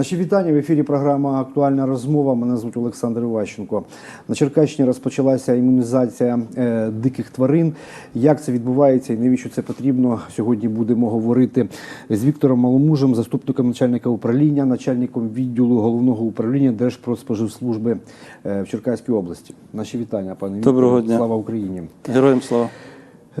Наші вітання в ефірі. Програма Актуальна розмова. Мене звуть Олександр Іващенко. На Черкащині розпочалася імунізація е, диких тварин. Як це відбувається і навіщо це потрібно? Сьогодні будемо говорити з Віктором Маломужем, заступником начальника управління, начальником відділу головного управління Держпродспоживслужби е, в Черкаській області. Наші вітання, пане Вікторе. Доброго дня. Слава Україні. Героям слава.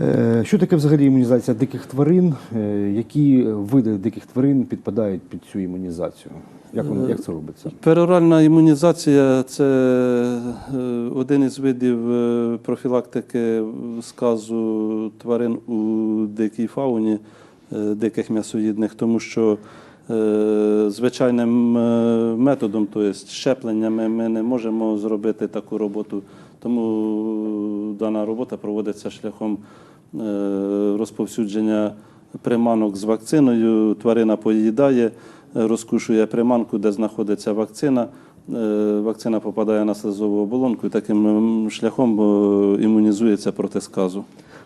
Е, Що таке взагалі імунізація диких тварин? Е, Які види диких тварин підпадають під цю імунізацію? Як, воно, як це робиться? Пероральна імунізація це е, один із видів е, профілактики сказу тварин у дикій фауні, е, диких м'ясоїдних, тому що е, звичайним е, методом, тобто щепленнями, ми не можемо зробити таку роботу. Тому дана робота проводиться шляхом е, розповсюдження приманок з вакциною. Тварина поїдає, е, розкушує приманку, де знаходиться вакцина. Е, Вакцина попадає на слизову оболонку і таким шляхом е, імунізується проти сказу.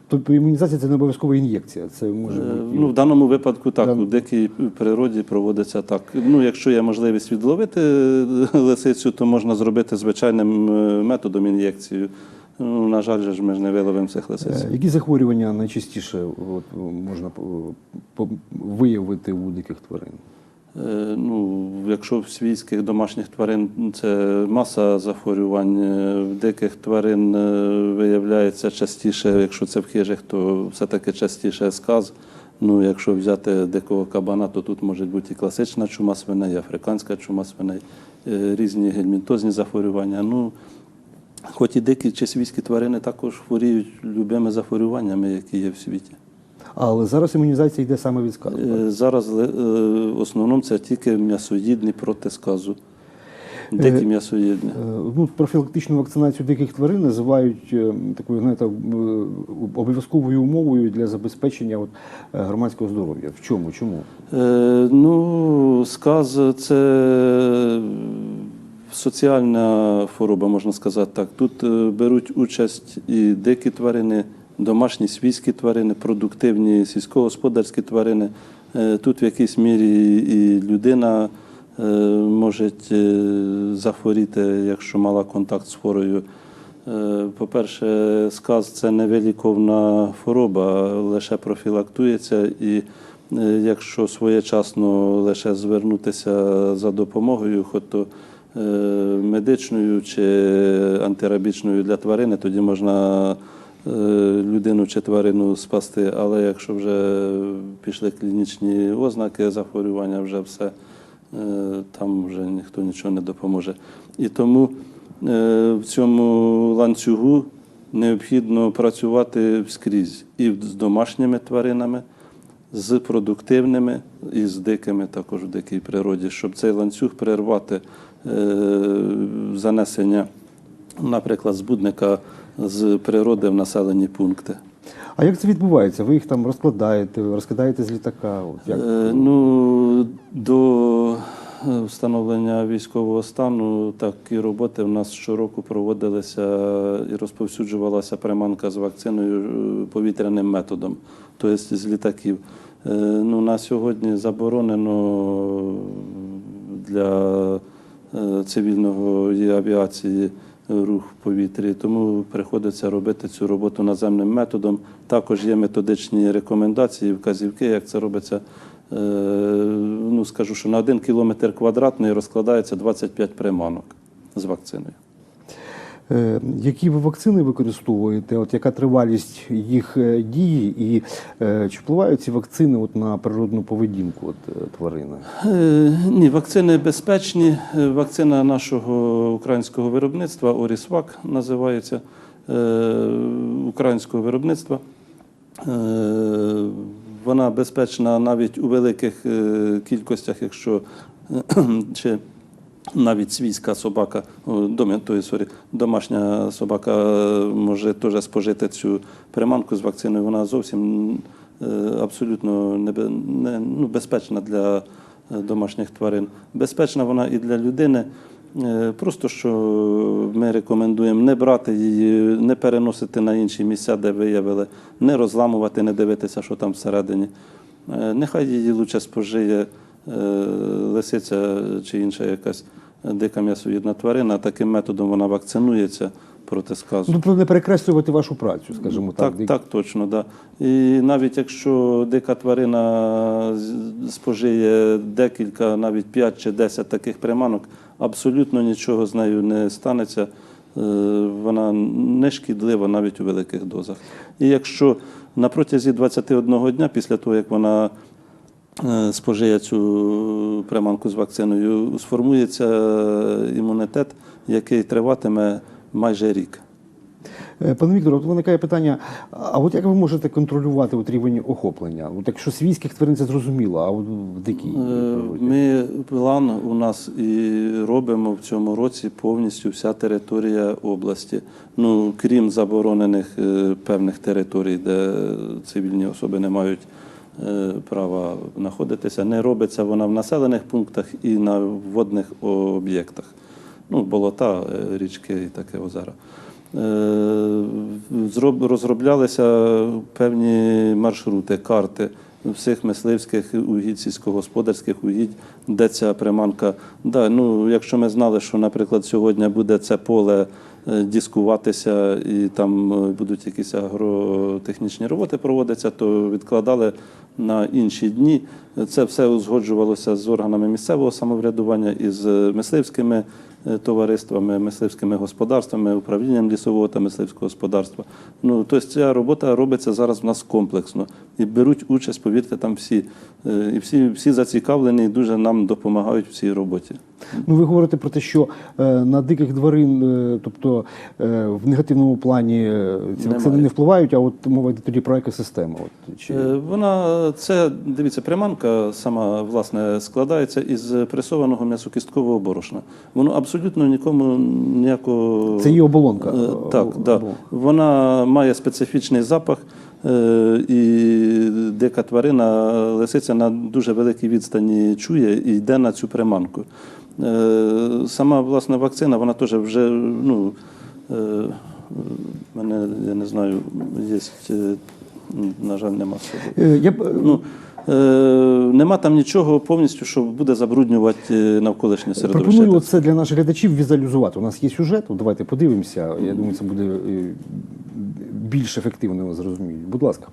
Тобто імунізація це не обов'язкова ін'єкція. Це може Е, бути Ну, в даному випадку так, Да. у дикій природі проводиться так. Ну, якщо є можливість відловити е, лисицю, то можна зробити звичайним е, методом ін'єкцію. Ну, на жаль, ж ми ж не виловимо цих лисиць. Е, які захворювання найчастіше от, можна по- виявити у диких тварин? Е, Ну, якщо в свійських домашніх тварин це маса захворювань, е, в диких тварин е, виявляється частіше, якщо це в хижих, то все-таки частіше сказ. Ну, якщо взяти дикого кабана, то тут може бути і класична чума свиней, і африканська чума свиней, е, різні гельмінтозні захворювання. Ну, хоч і дикі чи свійські тварини також хворіють любими захворюваннями, які є в світі. Але зараз імунізація йде саме від сказу. Е, Зараз е, в основному це тільки м'ясоїдні проти сказу. Дикі м'ясоїдні. Е, Ну, профілактичну вакцинацію диких тварин називають е, такою, знаєте, е, обов'язковою умовою для забезпечення от, е, громадського здоров'я. В чому? Чому? Е, ну, сказ це соціальна хвороба, можна сказати так. Тут е, беруть участь і дикі тварини, домашні свійські тварини, продуктивні сільськогосподарські тварини. Е, Тут в якійсь мірі і людина е, може захворіти, якщо мала контакт з хворою. По-перше, сказ це невиліковна хвороба, лише профілактується, і якщо своєчасно лише звернутися за допомогою, то медичною чи антирабічною для тварини, тоді можна е, людину чи тварину спасти. Але якщо вже пішли клінічні ознаки захворювання, вже все, е, там вже ніхто нічого не допоможе. І тому е, в цьому ланцюгу необхідно працювати скрізь і з домашніми тваринами, з продуктивними і з дикими також в дикій природі, щоб цей ланцюг перервати е, занесення, наприклад, збудника з природи в населені пункти. А як це відбувається? Ви їх там розкладаєте, розкидаєте з літака? От, як? Е, Ну, до встановлення військового стану такі роботи в нас щороку проводилися і розповсюджувалася приманка з вакциною е, повітряним методом, тобто з літаків. Е, Ну, на сьогодні заборонено для е, цивільної авіації рух в повітрі, тому приходиться робити цю роботу наземним методом. Також є методичні рекомендації, вказівки, як це робиться. Е, Ну, скажу, що на один кілометр квадратний розкладається 25 приманок з вакциною. Е, Які ви вакцини використовуєте? От яка тривалість їх е, дії, і чи впливають ці вакцини от на природну поведінку от, тварини? Ні, вакцини безпечні. Вакцина нашого українського виробництва Орісвак називається українського виробництва. Е, Вона безпечна навіть у великих е, кількостях, якщо е, чи навіть свійська собака, о, сорі, домашня собака е, може теж спожити цю приманку з вакциною. Вона зовсім е, абсолютно небе- не, ну, для е, домашніх тварин. Безпечна вона і для людини. Е, Просто що ми рекомендуємо не брати її, не переносити на інші місця, де виявили, не розламувати, не дивитися, що там всередині. Е, Нехай її лучше спожиє е, лисиця чи інша якась дика м'ясоїдна тварина, таким методом вона вакцинується проти сказу. Ну, не перекреслювати вашу працю, скажімо так. Так, так, точно, да. І навіть якщо дика тварина спожиє декілька, навіть 5 чи 10 таких приманок, абсолютно нічого з нею не станеться. Е, Вона не шкідлива навіть у великих дозах. І якщо на протязі 21 дня, після того, як вона е, спожиє цю приманку з вакциною, сформується імунітет, який триватиме майже рік. Е, Пане Вікторе, от виникає питання: а от як ви можете контролювати от рівень охоплення? От якщо свійських тварин це зрозуміло, а от в дикій Е, природі? Ми план у нас і робимо в цьому році повністю вся територія області. Ну крім заборонених е, певних територій, де цивільні особи не мають права знаходитися. Не робиться вона в населених пунктах і на водних об'єктах. Ну, болота, річки і таке озера. Зроб- Розроблялися певні маршрути, карти всіх мисливських угідь, сільськогосподарських угідь, де ця приманка. Да, ну, якщо ми знали, що, наприклад, сьогодні буде це поле е, дискуватися і там е, будуть якісь агротехнічні роботи проводитися, то відкладали на інші дні. Це все узгоджувалося з органами місцевого самоврядування і з мисливськими товариствами, мисливськими господарствами, управлінням лісового та мисливського господарства. Ну, тобто ця робота робиться зараз в нас комплексно. І беруть участь, повірте, там всі. Е, І всі, всі зацікавлені і дуже нам допомагають в цій роботі. Ну, ви говорите про те, що е, на диких тварин, е, тобто е, в негативному плані ці вакцини не впливають, а от мова йде тоді про екосистему. От, чи... Е, Вона це дивіться, приманка сама власне складається із пресованого м'ясокісткового борошна. Воно абсолютно нікому ніякого Це її оболонка. Е, Так, Об- да. Вона має специфічний запах, і дика тварина, лисиця на дуже великій відстані чує і йде на цю приманку. Е, Сама власна вакцина, вона теж вже, ну, е, мене, я не знаю, є, е, на жаль, нема. Е, Я е, Ну, е, нема там нічого повністю, що буде забруднювати е, навколишнє середовище. пропоную це для наших глядачів візуалізувати. У нас є сюжет, давайте подивимося. Я думаю, це буде е, більш ефективно зрозуміють. Будь ласка.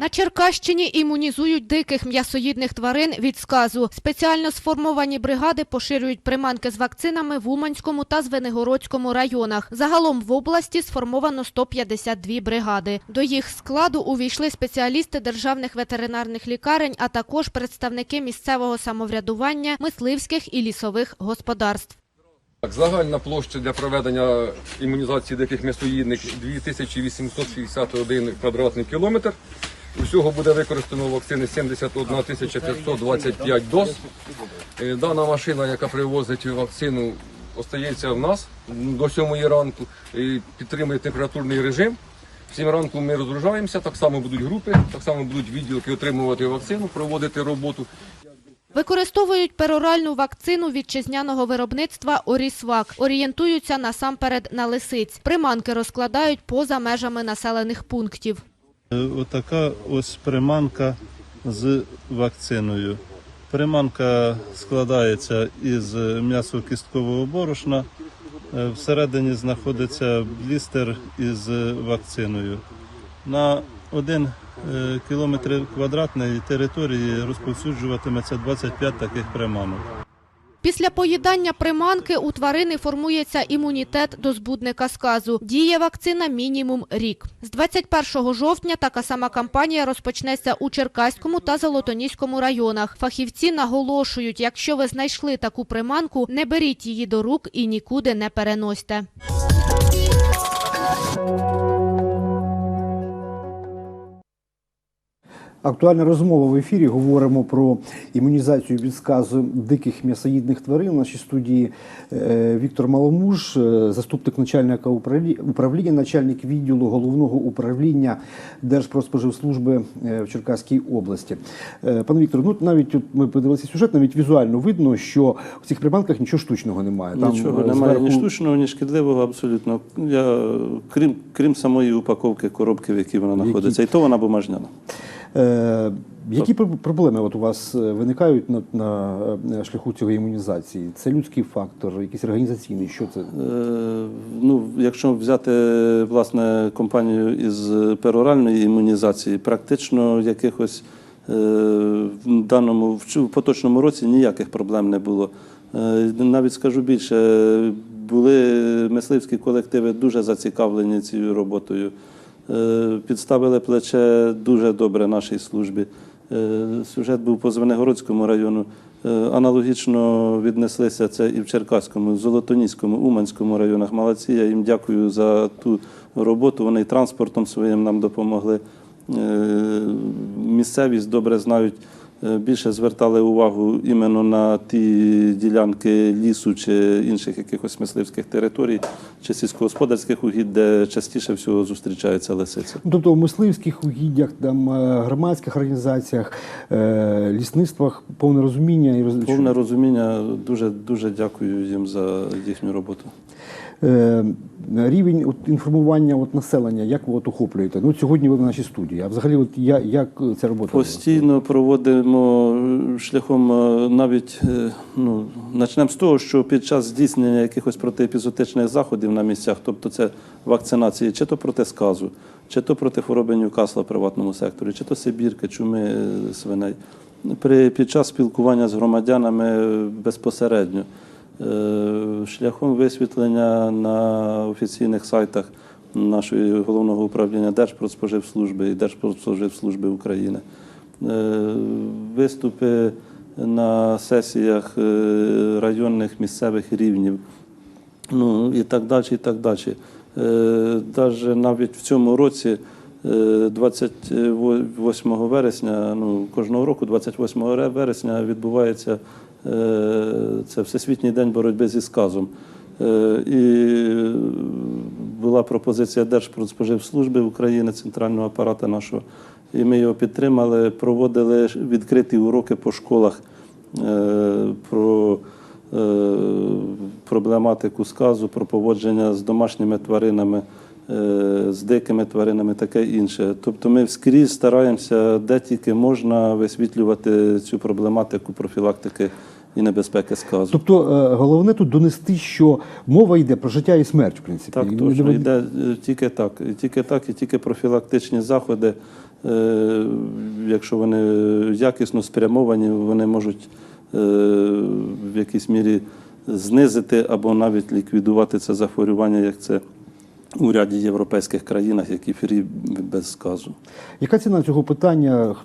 На Черкащині імунізують диких м'ясоїдних тварин від сказу. Спеціально сформовані бригади поширюють приманки з вакцинами в Уманському та Звенигородському районах. Загалом в області сформовано 152 бригади. До їх складу увійшли спеціалісти державних ветеринарних лікарень, а також представники місцевого самоврядування, мисливських і лісових господарств. Загальна площа для проведення імунізації диких м'ясоїдних 2861 квадратний кілометр. Усього буде використано вакцини 71 525 доз. Е, Дана машина, яка привозить вакцину, остається в нас до 7 ранку підтримує температурний режим. В 7 ранку ми розгружаємося, так само будуть групи, так само будуть відділки отримувати вакцину, проводити роботу. Використовують пероральну вакцину вітчизняного виробництва Орісвак. Орієнтуються насамперед на лисиць. Приманки розкладають поза межами населених пунктів. Е, Отака ось приманка з вакциною. Приманка складається із м'ясо-кісткового борошна. Е, Всередині знаходиться блістер із вакциною. На один е, кілометр квадратної території розповсюджуватиметься 25 таких приманок. Після поїдання приманки у тварини формується імунітет до збудника сказу. Діє вакцина мінімум рік. З 21 жовтня така сама кампанія розпочнеться у Черкаському та Золотоніському районах. Фахівці наголошують, якщо ви знайшли таку приманку, не беріть її до рук і нікуди не переносьте. Актуальна розмова в ефірі. Говоримо про імунізацію від сказу диких м'ясоїдних тварин. У нашій студії е, Віктор Маломуж, е, заступник начальника управління, начальник відділу головного управління Держпродспоживслужби е, в Черкаській області. Пане Вікторе, ну навіть тут ми подивилися сюжет, навіть візуально видно, що в цих приманках нічого штучного немає. Нічого е, немає ні штучного, ні шкідливого, абсолютно. Я, крім, крім самої упаковки коробки, в якій вона Які? знаходиться. І то вона бумажняна. Е, які пр- проблеми от у вас е, виникають на, на е, шляху цієї імунізації? Це людський фактор, якийсь організаційний, що це? Е, Ну, якщо взяти власне компанію із пероральної імунізації, практично якихось е, в даному в поточному році ніяких проблем не було. Е, Навіть скажу більше, були мисливські колективи дуже зацікавлені цією роботою. Е, Підставили плече дуже добре нашій службі. Е, Сюжет був по Звенигородському району. Е, Аналогічно віднеслися це і в Черкаському, Золотоніському, Уманському районах. Молодці, я їм дякую за ту роботу. Вони транспортом своїм нам допомогли. Місцевість добре знають. Е, Більше звертали увагу іменно на ті ділянки лісу чи інших якихось мисливських територій, чи сільськогосподарських угідь, де частіше всього зустрічається лисиця. Ну, Тобто в мисливських угіддях, там, е, громадських організаціях, е, лісництвах повне розуміння і роз... Повне розуміння. Дуже дуже дякую їм за їхню роботу. Е, рівень от, інформування от, населення, як ви от, охоплюєте? Ну, сьогодні ви в нашій студії, а взагалі, от, я, як ця робота? Постійно проводимо шляхом е, навіть е, ну почнемо з того, що під час здійснення якихось протиепізотичних заходів на місцях, тобто це вакцинації, чи то проти сказу, чи то проти хвороби Ньюкасла в приватному секторі, чи то Сибірки, чуми свиней. При під час спілкування з громадянами безпосередньо. Е, Шляхом висвітлення на офіційних сайтах нашої головного управління Держпродспоживслужби і Держпродспоживслужби України. Е, Виступи на сесіях е, районних місцевих рівнів, ну і так далі, і так далі. Даже навіть в цьому році, е, 28 вересня, ну кожного року, 28 вересня, відбувається це Всесвітній день боротьби зі сказом. Е, І була пропозиція Держпродспоживслужби України, центрального апарата нашого, і ми його підтримали, проводили відкриті уроки по школах е, про е, проблематику сказу, про поводження з домашніми тваринами, е, з дикими тваринами, таке інше. Тобто ми вскрізь стараємося, де тільки можна висвітлювати цю проблематику профілактики і небезпеки сказу. Тобто е, головне тут донести, що мова йде про життя і смерть, в принципі. Так, І точно, йде е, тільки так. І Тільки так, і тільки профілактичні заходи, е, якщо вони якісно спрямовані, вони можуть е, в якійсь мірі знизити або навіть ліквідувати це захворювання, як це у ряді європейських країнах, які фрі без сказу. Яка ціна цього питання?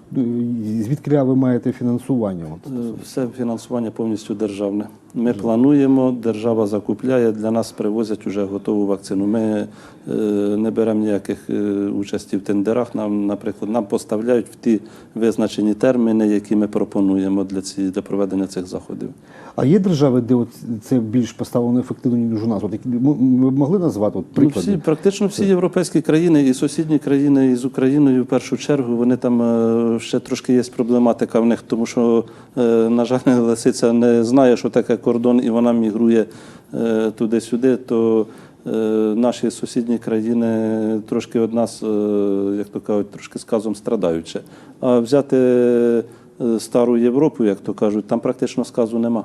Звідки ви маєте фінансування? Е, Все фінансування повністю державне. Ми плануємо, держава закупляє, для нас привозять уже готову вакцину. Ми е, не беремо ніяких е, участі в тендерах. Нам, наприклад, нам поставляють в ті визначені терміни, які ми пропонуємо для, ці, для проведення цих заходів. А є держави, де от це більш поставлено ефективно, ніж у нас? От, ви б могли назвати от, Ну, всі, практично всі європейські країни і сусідні країни із Україною в першу чергу, вони там е, ще трошки є проблематика в них, тому що, е, на жаль, лисиця не знає, що таке кордон, і вона мігрує е, туди-сюди, то е, наші сусідні країни трошки від нас, е, як то кажуть, трошки сказом страдаючи. А взяти е, стару Європу, як то кажуть, там практично сказу нема.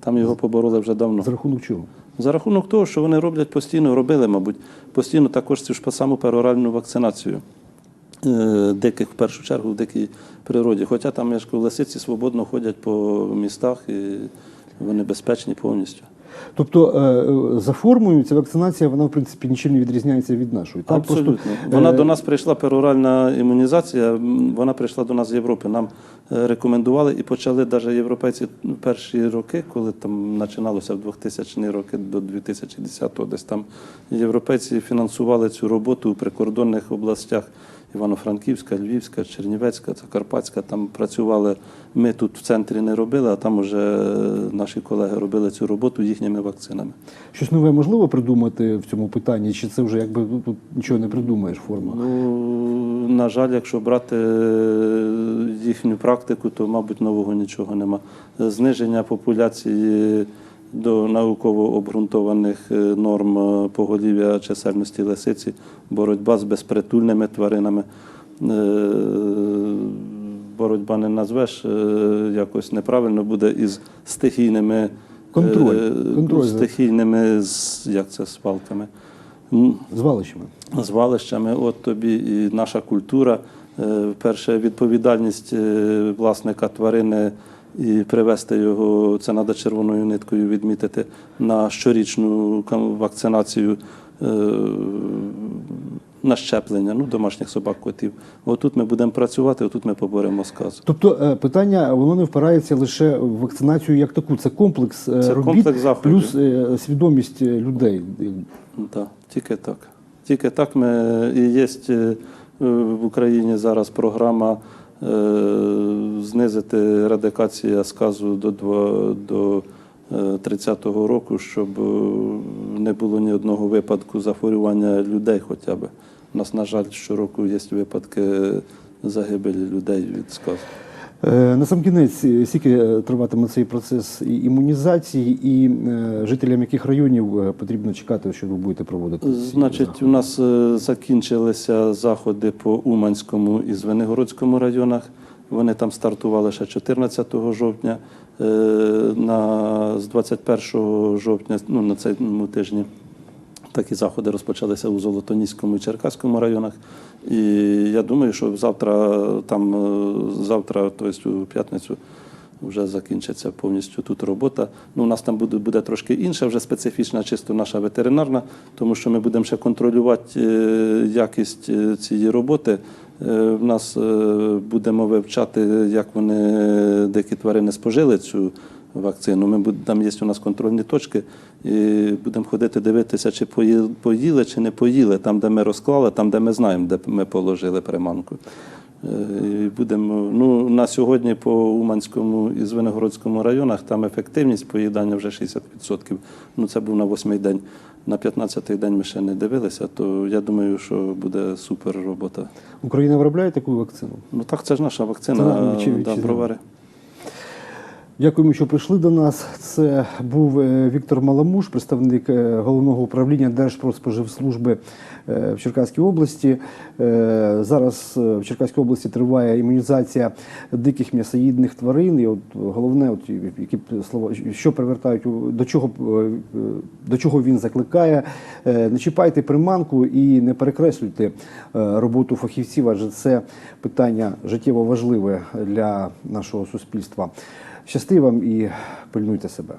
Там його побороли вже давно. За рахунок чого? За рахунок того, що вони роблять постійно, робили, мабуть, постійно також цю ж саму пероральну вакцинацію е, диких, в першу чергу, в дикій природі. Хоча там я ж лисиці свободно ходять по містах і вони безпечні повністю. Тобто е, е, за формою ця вакцинація, вона в принципі нічим не відрізняється від нашої. Там Абсолютно. просто, Вона до нас прийшла пероральна імунізація, вона прийшла до нас з Європи. Нам рекомендували і почали навіть європейці перші роки, коли там починалося в 2000 роки до 2010-го, десь там європейці фінансували цю роботу у прикордонних областях. Івано-Франківська, Львівська, Чернівецька, Закарпатська. Там працювали. Ми тут в центрі не робили, а там уже наші колеги робили цю роботу їхніми вакцинами. Щось нове можливо придумати в цьому питанні, чи це вже якби тут нічого не придумаєш форма? Ну, на жаль, якщо брати е, їхню практику, то, мабуть, нового нічого нема. Зниження популяції до науково обґрунтованих е, норм е, поголів'я чисельності лисиці, боротьба з безпритульними тваринами. Е, Боротьба не назвеш якось неправильно буде із стихійними Контроль. Контроль. стихійними як це свалками. Звалищами. звалищами. От тобі і наша культура. Перше, відповідальність власника тварини і привести його, це треба червоною ниткою відмітити, на щорічну вакцинацію е, на щеплення ну, домашніх собак, котів. Отут ми будемо працювати, отут ми поборемо сказу. Тобто е, питання воно не впирається лише в вакцинацію як таку. Це комплекс е, Це робіт комплекс заходів. плюс свідомість людей. Так, тільки так. Тільки так ми і є в Україні зараз програма знизити радикацію сказу до, дво- до е, 30-го року, щоб е, не було ні одного випадку захворювання людей хоча б. У нас, на жаль, щороку є випадки загибелі людей від сказу. Е, На сам кінець, е, скільки е, триватиме цей процес імунізації, і е, жителям яких районів е, потрібно чекати, що ви будете проводити? Значить, у нас е, закінчилися заходи по Уманському і Звенигородському районах. Вони там стартували ще 14 жовтня. Е, На, з 21 жовтня, ну, на цьому тижні, такі заходи розпочалися у Золотоніському і Черкаському районах. І я думаю, що завтра, там, е, завтра, тобто у п'ятницю, вже закінчиться повністю тут робота. Ну, у нас там буде, буде трошки інша, вже специфічна, чисто наша ветеринарна, тому що ми будемо ще контролювати е, якість е, цієї роботи. Е, В нас будемо вивчати, як вони дикі тварини спожили цю вакцину. Ми там є у нас контрольні точки, і будемо ходити дивитися, чи пої- поїли, чи не поїли, там, де ми розклали, там, де ми знаємо, де ми положили приманку. Е, будемо, ну, на сьогодні по Уманському і Звенигородському районах там ефективність поїдання вже 60%. Ну, це був на восьмий день. На 15-й день ми ще не дивилися, то я думаю, що буде супер робота. Україна виробляє таку вакцину? Ну так, це ж наша Це вакцина чи- да, чи- бровари. Дякуємо, що прийшли до нас. Це був е, Віктор Маламуш, представник е, головного управління Держпродспоживслужби е, в Черкаській області. Зараз в Черкаській області триває імунізація диких м'ясоїдних тварин. І от головне, от які слова, що привертають до чого до чого він закликає. Не чіпайте приманку і не перекреслюйте роботу фахівців, адже це питання життєво важливе для нашого суспільства. Щасти вам і пильнуйте себе.